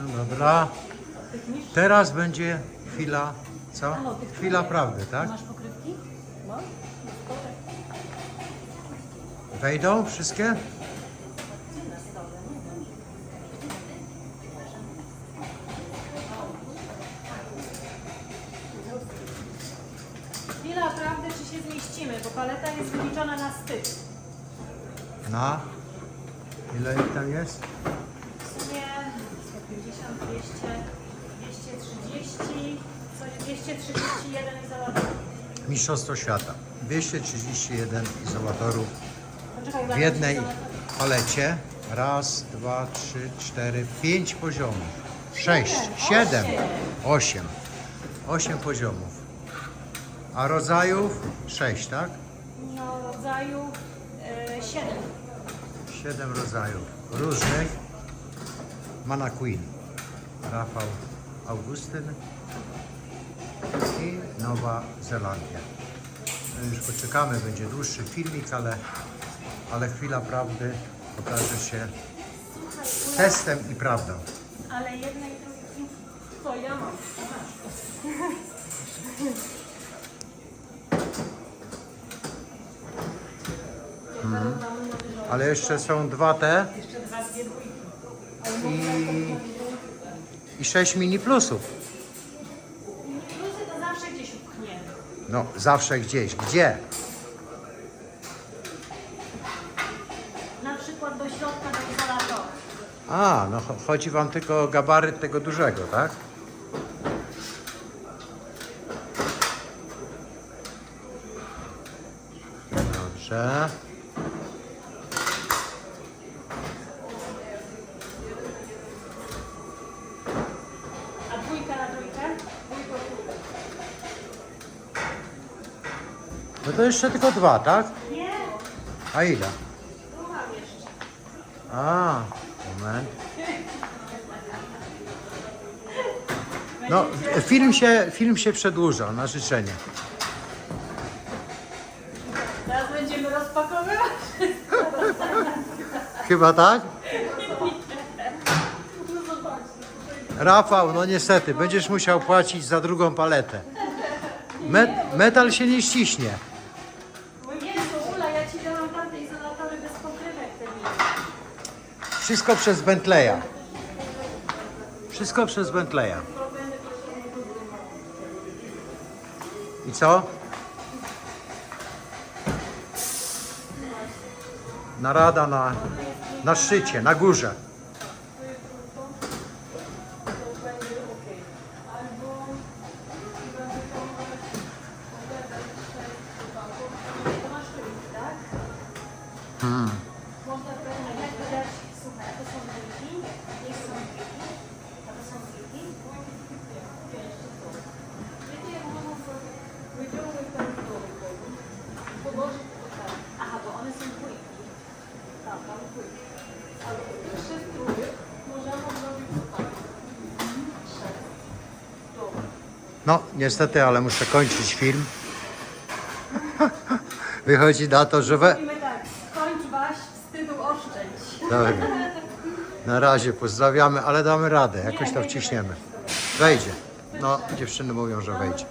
No dobra. Teraz będzie chwila, co? Chwila prawdy, tak? Masz pokrywki? No. Wejdą wszystkie? Chwila prawdy, czy się zmieścimy, bo paleta jest wyliczona na styk. Na? Ile ich tam jest? 231 izolatorów. Mistrzostwo świata. 231 izolatorów w jednej palecie. Raz, dwa, trzy, cztery, pięć poziomów. Sześć, Siedem, siedem, osiem. Osiem poziomów. A rodzajów? Sześć, tak? No, rodzaju e, 7. Siedem rodzajów różnych. Mana Queen, Rafał Augustyn i Nowa Zelandia. No już poczekamy, będzie dłuższy filmik, ale, ale chwila prawdy pokaże się testem i prawdą. ale jednej drugiej. To ja mam. Mhm. Ale jeszcze są dwa te Jeszcze dwa, dwójki. i, i sześć mini plusów. Plusy to zawsze gdzieś upchniemy. No, zawsze gdzieś. Gdzie? Na przykład do środka do izolatora. A, no cho- chodzi wam tylko o gabaryt tego dużego, tak? Dobrze. No to jeszcze tylko dwa, tak? Nie, A ile? mam jeszcze. A, moment. No, film się, film się przedłuża na życzenie. Teraz będziemy rozpakowywać. Chyba tak? Rafał, no niestety, będziesz musiał płacić za drugą paletę. Met, metal się nie ściśnie. O Jezu, Ula, ja ci dałam tamte izolatory bez pokrywek te mi. Wszystko przez Bentleya. Wszystko przez Bentleya. I co? Narada na, na szczycie, na górze. To masz trójki, tak? Hmm. Można pewnie, jak widać, słuchaj, a to są dwójki, nie są dwójki, a to są dwójki. Aha, bo one są dwójki. Tak, tam dwójki. Ale jeszcze z trójek możemy zrobić tak. Trzech. Tu. No, niestety, ale muszę kończyć film. Wychodzi na to, że we... Mówimy tak, skończ waś, wstydu oszczędź. Dobra. Na razie pozdrawiamy, ale damy radę, jakoś to wciśniemy. Wejdzie. No, dziewczyny mówią, że wejdzie.